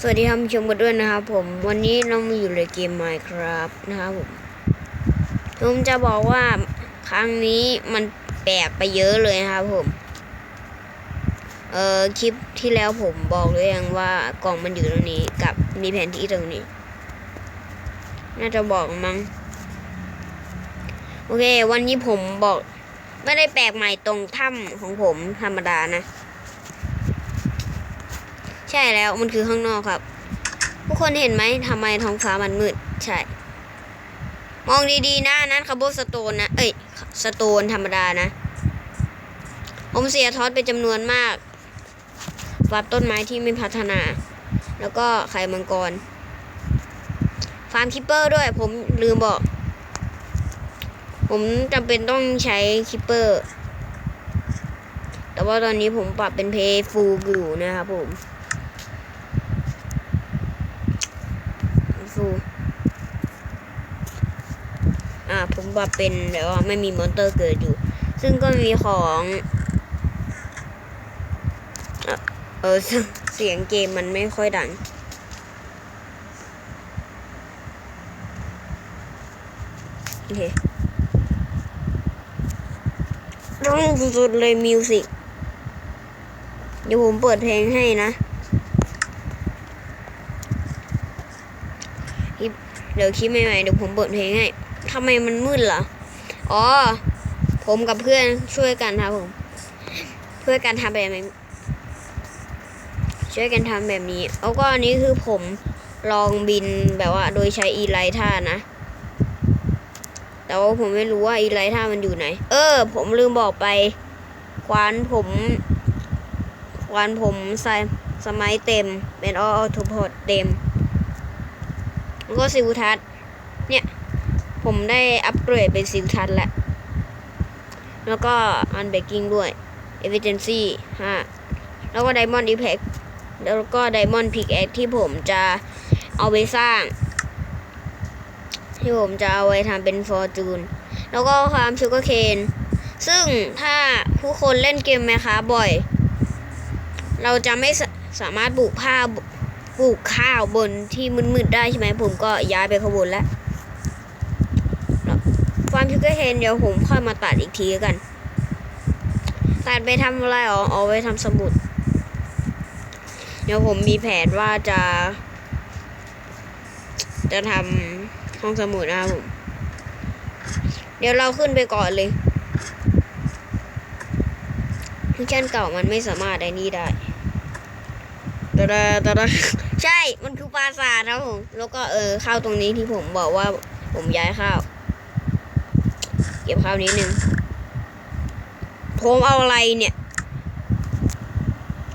สวัสดีท่านผู้ชมกันด้วยนะครับผมวันนี้เรามาอยู่ในเกม Minecraft นะครับผมผมจะบอกว่าครั้งนี้มันแปลกไปเยอะเลยนะครับผมเอ่อคลิปที่แล้วผมบอกเลยยังว่ากล่องมันอยู่ตรงนี้กับมีแผนที่ตรงนี้ น่าจะบอกมั้งโอเค วันนี้ผมบอก ไม่ได้แปลกใหม่ตรงถ้ำของผมธรรมดานะ ช่แล้วมันคือข้างนอกครับ ทุกคนเห็นไหมทำไมท้องฟ้ามันมืด ใช่ มองดีๆนะนนั้นคาร์บอนสโตนนะ เอ้ย สโตนธรรมดานะ ผมเสียทอสเป็นจำนวนมากฟาร์มต้นไม้ที่ไม่พัฒนา แล้วก็ไข่มังกร ฟาร์มคิปเปอร์ด้วย ผมลืมบอก ผมจำเป็นต้องใช้คิปเปอร์แต่ว่าตอนนี้ผมปรับเป็นเพย์ฟูลอยู่นะครับผม ฟู อ่าผมปรับเป็นแบบว่าไม่มีมอนเตอร์เกิดอยู่ ซึ่งก็มีของเออเสียงเกมมันไม่ค่อยดังโอเคต้องสุดๆเลยมิวสิกเดี๋ยวผมเปิดเพลงให้นะเดี๋ยวคลิปใหม่ๆเดี๋ยวผมเปิดเพลงให้ ทำไมมันมืดล่ะ อ๋อ ผมกับเพื่อนช่วยกันครับผม เพื่อการทำแบบนี้ช่วยกันทำแบบนี้แล้วก็อันนี้คือผมลองบินแบบว่า โดยใช้อีไลท่านะ แต่ว่าผมไม่รู้ว่าอีไลท่ามันอยู่ไหน เออ ผมลืมบอกไป ควานผมควานผมใส่สมัยเต็ม เป็นออโทพอดเต็ม แล้วก็ซิวทัศ ผมได้อัปเกรดเป็นซิวทันแล้ว แล้วก็อันเบกกิ้งด้วย efficiency 5แล้วก็ไดมอนด์ e ี c แล้วก็ไดมอนด์พิกแอคที่ผมจะเอาไปสร้าง ที่ผมจะเอาไว้ทำเป็นฟอร์จูนแล้วก็ความชูกเคนซึ่งถ้าผู้คนเล่นเกมไหมคะบ่อย เราจะไม่สาสามารถปลูกผ้าปลูกข้าวบนที่มืดๆได้ใช่ไหมผมก็ย้ายไปข้างบนแล้ว ฟาร์มชูเกอร์เฮนเดี๋ยวผมค่อยมาตัดอีกทีแล้วกัน ตัดไปทำอะไรอ๋อเอาไว้ทำสมุด เดี๋ยวผมมีแผนว่าจะ จะทำห้องสมุดนะครับผม เดี๋ยวเราขึ้นไปก่อนเลยมิชชั่นเก่ามันไม่สามารถได้นี่ได้ตะดาตะดาใช่ มันคือปราสาทครับผม แล้วก็เออข้าวตรงนี้ที่ผมบอกว่าผมย้ายข้าว เก็บข้าวนิดนึงผมเอาอะไรเนี่ย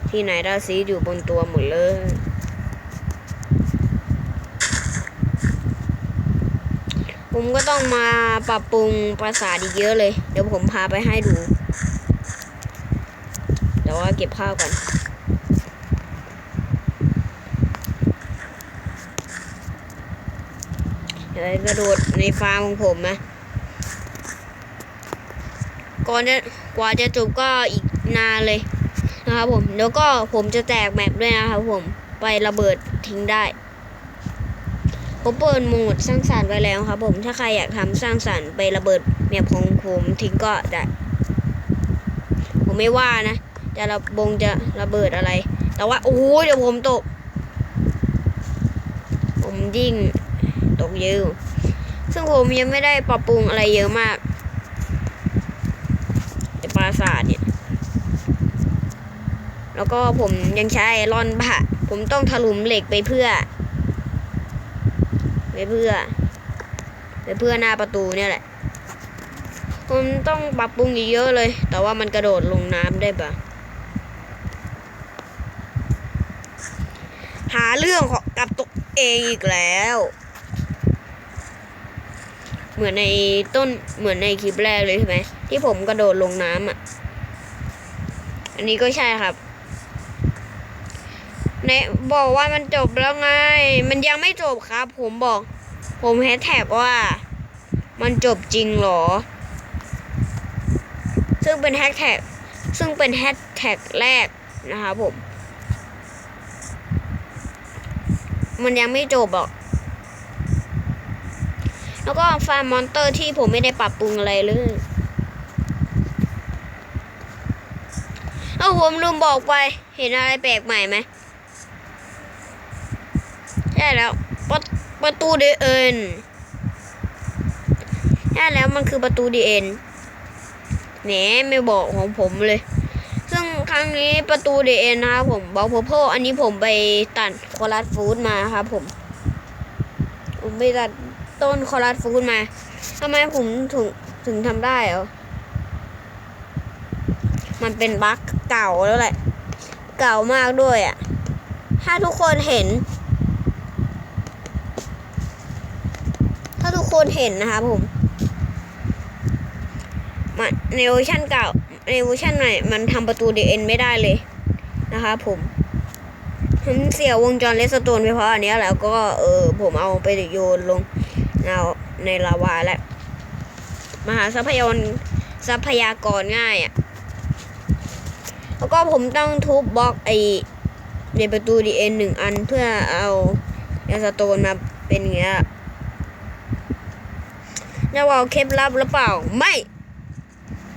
ที่ไหนได้ซีอยู่บนตัวหมดเลยผมก็ต้องมาปรับปรุงปราสาทอีกเยอะเลย เดี๋ยวผมพาไปให้ดู แต่ว่าเก็บข้าวก่อน เดี๋ยวกระโดดในฟาร์มของผมนะ ก่อนจะกว่าจะจบก็อีกนานเลยนะครับผมแล้วก็ผมจะแตกแมปด้วยนะครับผมไประเบิดทิ้งได้ผมเปิดโหมดสร้างสรรค์ไว้แล้วครับผมถ้าใครอยากทำสร้างสรรค์ไประเบิดแมปของผมทิ้งก็ได้ผมไม่ว่านะ จะระบงจะระเบิดอะไร แต่ว่าโอ้โหเดี๋ยวผมตก ผมยิ่งตกเยอะซึ่งผมยังไม่ได้ปรับปรุงอะไรเยอะมาก ในปราสาทเนี่ย แล้วก็ผมยังใช้ไอรอนบะผมต้องถลุมเหล็กไปเพื่อ ไปเพื่อ ไปเพื่อหน้าประตูเนี่ยแหละ ผมต้องปรับปรุงเยอะเลย แต่ว่ามันกระโดดลงน้ำได้ปะหาเรื่องของกับตัวเองอีกแล้ว เหมือนในต้นเหมือนในคลิปแรกเลยใช่ไหมที่ผมกระโดดลงน้ำอะ อันนี้ก็ใช่ครับเนบอกว่ามันจบแล้วไง มันยังไม่จบครับ ผมบอก ผมแฮชแท็กว่า มันจบจริงหรอ ซึ่งเป็นแฮชแท็กซึ่งเป็นแฮชแท็กแรกนะครับผม มันยังไม่จบหรอก แล้วก็ฟาร์มมอนเตอร์ที่ผมไม่ได้ปรับปรุงอะไรเลยเอ้าผมลืมบอกไป เห็นอะไรแปลกใหม่ไหมใช่แล้วประประตูดีเอ็นใช่แล้วมันคือประตูดีเอ็นแหนไม่บอกของผมเลย ซึ่งครั้งนี้ประตูดีเอ็นนะครับผมบอกพโพอันนี้ผมไปตัดคอรัสฟูดมาครับผม ผมไปตัด ต้นคอรัสฟูดมาทำไมผมถึงถึงทำได้เหรอ มันเป็นบั๊กเก่าแล้วแหละ เก่ามากด้วยอะ่ะ ถ้าทุกคนเห็น ถ้าทุกคนเห็นนะครับผมมันในเวอร์ชันเก่า ในเวอร์ชันใหม่มันทำประตูดีเอ็นไม่ได้เลยนะครับผมผมเสียวงจรเลสโตนไปเพราะอันนี้แล้วก็เออผมเอาไปโยนลง ในในลาวาแล้วมหาทรัพยากรทรัพยากรง่ายอะ่ะ แล้วก็ผมต้องทุบบล็อกไอในประตูดีเอ็นหนึ่งอันเพื่อเอาเลสโตนมาเป็นอย่างเงี้ยจะว่าเคล็ดลับหรือเปล่า ไม่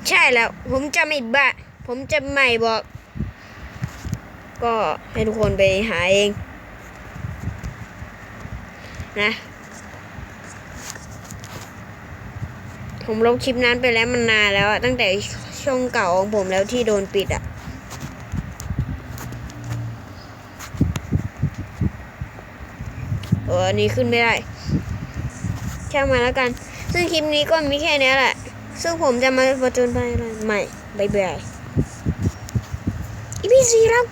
ใช่แล้ว ผมจะไม่บ้าผมจะไม่บอก ก็ให้ทุกคนไปหาเอง นะ ผมลบคลิปนั้นไปแล้วมันนานแล้วอะตั้งแต่ช่องเก่าของผมแล้วที่โดนปิดอะเอออันนี้ขึ้นไม่ได้ช่างมาแล้วกัน ซึ่งคลิปนี้ก็มีแค่นี้แหละ ซึ่งผมจะมาประจนไปอะไรใหม่บายบายอีพีสี่รับ